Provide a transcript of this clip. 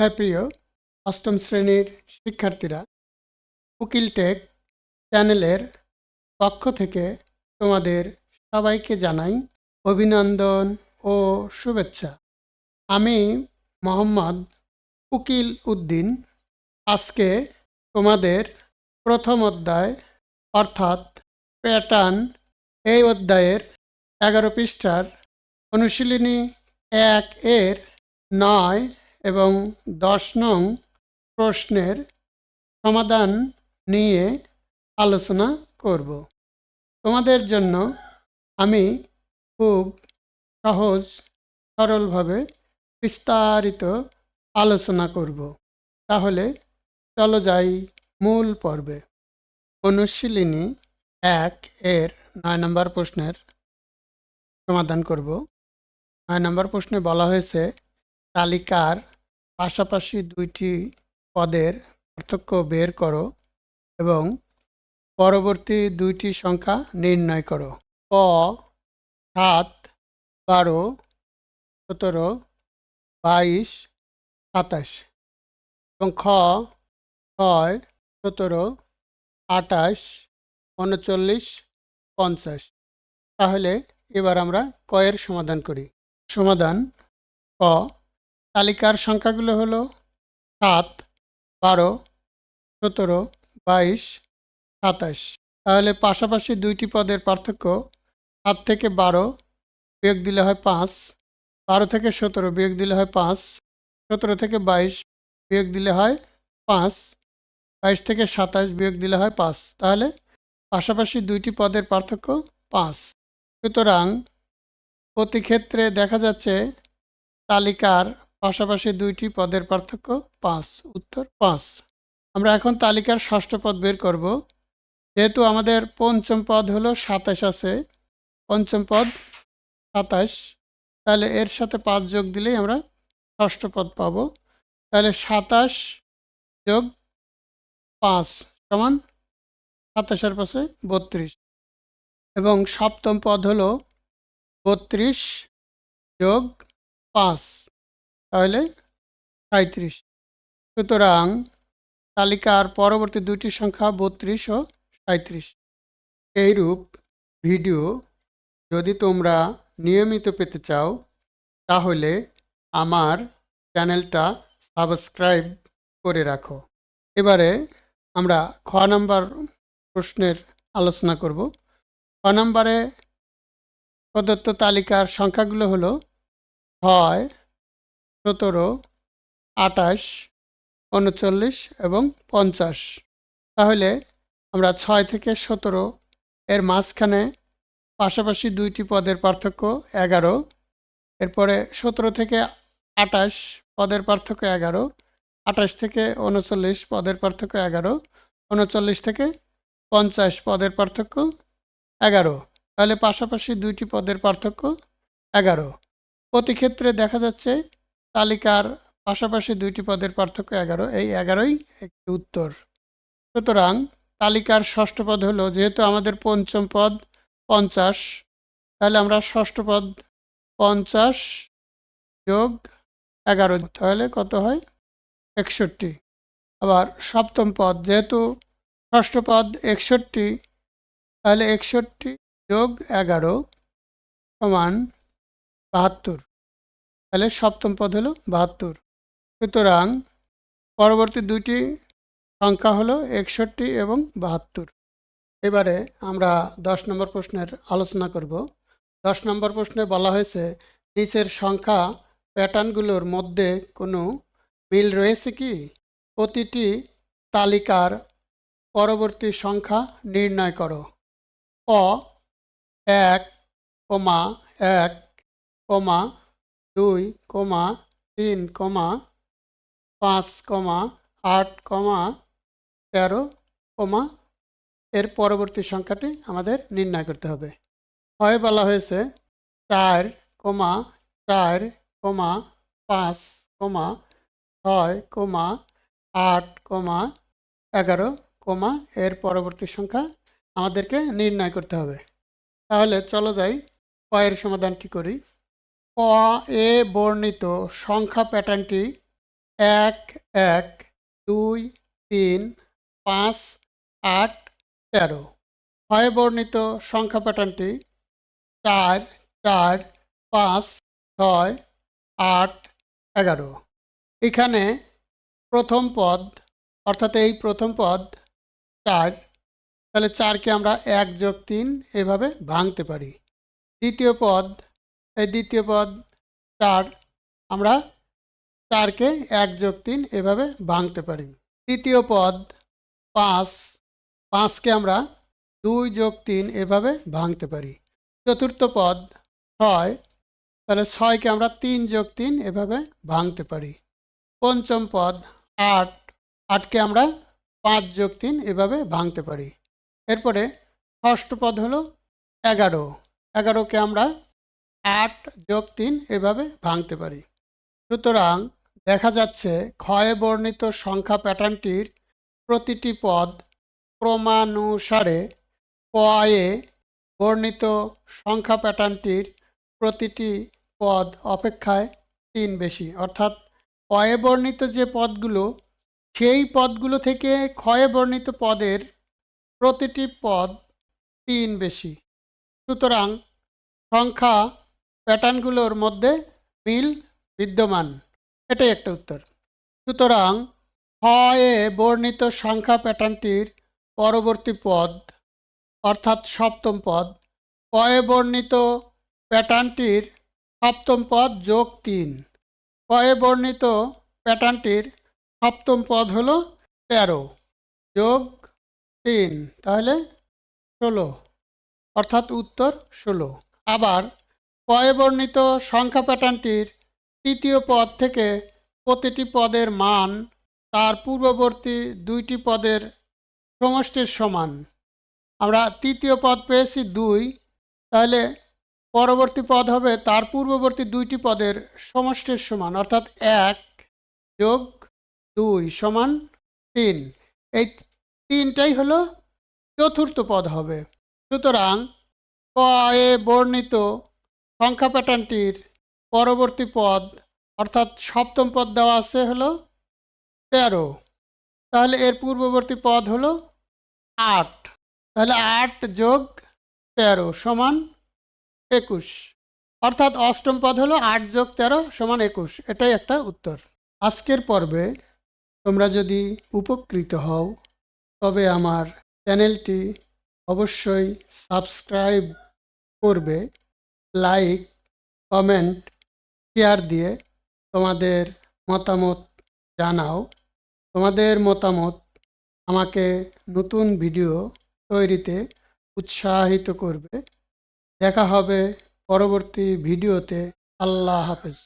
হ্যাঁ প্রিয় অষ্টম শ্রেণির শিক্ষার্থীরা, উকিল টেক চ্যানেলের পক্ষ থেকে তোমাদের সবাইকে জানাই অভিনন্দন ও শুভেচ্ছা। আমি মোহাম্মদ উকিল উদ্দিন। আজকে তোমাদের প্রথম অধ্যায়, অর্থাৎ প্যাটার্ন, এই অধ্যায়ের এগারো পৃষ্ঠার অনুশীলনী এক এর নয় এবং দশ নং প্রশ্নের সমাধান নিয়ে আলোচনা করব। তোমাদের জন্য আমি খুব সহজ, সরলভাবে বিস্তারিত আলোচনা করব। তাহলে চলো যাই মূল পর্বে। অনুশীলনী এক এর নয় নম্বর প্রশ্নের সমাধান করব। নয় নম্বর প্রশ্নে বলা হয়েছে, তালিকার পাশাপাশি দুইটি পদের পার্থক্য বের করো এবং পরবর্তী দুইটি সংখ্যা নির্ণয় করো। ক, সাত, বারো, সতেরো, বাইশ, সাতাশ এবং খ, ছয়, সতেরো আটাশ উনচল্লিশ, পঞ্চাশ। তাহলে এবার আমরা কয়ের সমাধান করি। সমাধান ক তালিকার সংখ্যাগুলো হলো সাত, বারো, সতেরো, বাইশ, সাতাশ। তাহলে পাশাপাশি দুইটি পদের পার্থক্য সাত থেকে বারো বিয়োগ দিলে হয় পাঁচ, বারো থেকে সতেরো বিয়োগ দিলে হয় পাঁচ, সতেরো থেকে বাইশ বিয়োগ দিলে হয় পাঁচ, বাইশ থেকে সাতাশ বিয়োগ দিলে হয় পাঁচ। তাহলে পাশাপাশি দুইটি পদের পার্থক্য পাঁচ। সুতরাং প্রতি ক্ষেত্রে দেখা যাচ্ছে তালিকার পাশাপাশি দুইটি পদের পার্থক্য পাঁচ। উত্তর পাঁচ। আমরা এখন তালিকার ষষ্ঠ পদ বের করব। যেহেতু আমাদের পঞ্চম পদ হলো সাতাশ আছে, পঞ্চম পদ সাতাশ। তাহলে এর সাথে পাঁচ যোগ দিলেই আমরা ষষ্ঠ পদ পাব। তাহলে সাতাশ যোগ পাঁচ সমান সাতাশের পাশে বত্রিশ। এবং সপ্তম পদ হলো বত্রিশ যোগ পাঁচ। তাহলে সাঁত্রিশ সুতরাং তালিকার পরবর্তী দুটি সংখ্যা বত্রিশ ও সাঁত্রিশ এইরূপ ভিডিও যদি তোমরা নিয়মিত পেতে চাও, তাহলে আমার চ্যানেলটা সাবস্ক্রাইব করে রাখো। এবারে আমরা খ নাম্বার প্রশ্নের আলোচনা করব। খ নম্বরে প্রদত্ত তালিকার সংখ্যাগুলো হলো ছয় সতেরো আটাশ উনচল্লিশ এবং পঞ্চাশ। তাহলে আমরা ছয় থেকে সতেরো, এর মাঝখানে পাশাপাশি দুইটি পদের পার্থক্য এগারো, এরপরে সতেরো থেকে আটাশ পদের পার্থক্য এগারো আটাশ থেকে উনচল্লিশ পদের পার্থক্য এগারো, উনচল্লিশ থেকে পঞ্চাশ পদের পার্থক্য এগারো। তাহলে পাশাপাশি দুইটি পদের পার্থক্য এগারো। প্রতি ক্ষেত্রে দেখা যাচ্ছে তালিকার পাশাপাশি দুইটি পদের পার্থক্য এগারো। এই এগারোই একটি উত্তর। সুতরাং তালিকার ষষ্ঠ পদ হলো, যেহেতু আমাদের পঞ্চম পদ পঞ্চাশ, তাহলে আমরা ষষ্ঠ পদ পঞ্চাশ যোগ এগারো, তাহলে কত হয়? একষট্টি। আবার সপ্তম পদ, যেহেতু ষষ্ঠ পদ একষট্টি, তাহলে একষট্টি যোগ এগারো সমান বাহাত্তর। তাহলে সপ্তম পদ হলো বাহাত্তর। সুতরাং পরবর্তী দুইটি সংখ্যা হলো একষট্টি এবং বাহাত্তর। এবারে আমরা দশ নম্বর প্রশ্নের আলোচনা করব। দশ নম্বর প্রশ্নে বলা হয়েছে, নিচের সংখ্যা প্যাটার্নগুলোর মধ্যে কোনো মিল রয়েছে কি? প্রতিটি তালিকার পরবর্তী সংখ্যা নির্ণয় করো। অ, এক, কমা এক, কমা দুই কমা তিন কমা পাঁচ কমা আট কমা তেরো কমা। এর পরবর্তী সংখ্যাটি আমাদের নির্ণয় করতে হবে। হয় বলা হয়েছে, চার কমা চার কমা পাঁচ কমা ছয় কমা আট কমা এগারো কমা। এর পরবর্তী সংখ্যা আমাদেরকে নির্ণয় করতে হবে। তাহলে চলো যাই কয়ের সমাধানটি করি। ক এ বর্ণিত সংখ্যা প্যাটার্নটি এক এক, দুই, তিন, পাঁচ, আট, তেরো। হয় বর্ণিত সংখ্যা প্যাটার্নটি চার চার, পাঁচ, ছয়, আট, এগারো। এখানে প্রথম পদ, অর্থাৎ এই প্রথম পদ চার, তাহলে চারকে আমরা এক যোগ তিন এভাবে ভাঙতে পারি। দ্বিতীয় পদ এই দ্বিতীয় পদ, চার। আমরা চারকে এক যোগ তিন এভাবে ভাঙতে পারি। তৃতীয় পদ, পাঁচ। পাঁচকে আমরা দুই যোগ তিন এভাবে ভাঙতে পারি। চতুর্থ পদ, ছয়। তাহলে ছয়কে আমরা তিন যোগ তিন এভাবে ভাঙতে পারি। পঞ্চম পদ, আট। আটকে আমরা পাঁচ যোগ তিন এভাবে ভাঙতে পারি। এরপরে ষষ্ঠ পদ হলো এগারো। এগারোকে আমরা আট যোগ তিন এভাবে ভাঙতে পারি। সুতরাং দেখা যাচ্ছে ক্ষয়ে বর্ণিত সংখ্যা প্যাটার্নটির প্রতিটি পদ ক্রমানুসারে কয়ে বর্ণিত সংখ্যা প্যাটার্নটির প্রতিটি পদ অপেক্ষায় তিন বেশি। অর্থাৎ অয়ে বর্ণিত যে পদগুলো, সেই পদগুলো থেকে ক্ষয়ে বর্ণিত পদের প্রতিটি পদ তিন বেশি। সুতরাং সংখ্যা প্যাটার্নগুলোর মধ্যে মিল বিদ্যমান। এটাই একটা উত্তর। সুতরাং, ক্ষয়ে বর্ণিত সংখ্যা প্যাটার্নটির পরবর্তী পদ, অর্থাৎ সপ্তম পদ কয়ে বর্ণিত প্যাটার্নটির সপ্তম পদ যোগ তিন। কয়ে বর্ণিত প্যাটার্নটির সপ্তম পদ হল তেরো যোগ তিন, তাহলে ষোলো, অর্থাৎ উত্তর ষোলো। আবার কয়ে বর্ণিত সংখ্যা প্যাটার্নটির তৃতীয় পদ থেকে প্রতিটি পদের মান তার পূর্ববর্তী দুইটি পদের সমষ্টির সমান। আমরা তৃতীয় পদ পেয়েছি দুই, তাহলে পরবর্তী পদ হবে তার পূর্ববর্তী দুইটি পদের সমষ্টির সমান, অর্থাৎ এক যোগ দুই সমান তিন। এই তিনটাই হলো চতুর্থ পদ হবে। সুতরাং এ বর্ণিত সংখ্যা প্যাটার্নটির পরবর্তী পদ, অর্থাৎ সপ্তম পদ দেওয়া আছে হলো তেরো। তাহলে এর পূর্ববর্তী পদ হলো আট। তাহলে আট যোগ তেরো সমান একুশ। অর্থাৎ অষ্টম পদ হলো আট যোগ তেরো সমান একুশ। এটাই একটা উত্তর। আজকের পর্বে তোমরা যদি উপকৃত হও, তবে আমার চ্যানেলটি অবশ্যই সাবস্ক্রাইব করবে। লাইক কমেন্ট শেয়ার দিয়ে তোমাদের মতামত জানাও। তোমাদের মতামত আমাকে নতুন ভিডিও তৈরিতে উৎসাহিত করবে। দেখা হবে পরবর্তী ভিডিওতে আল্লাহ হাফেজ।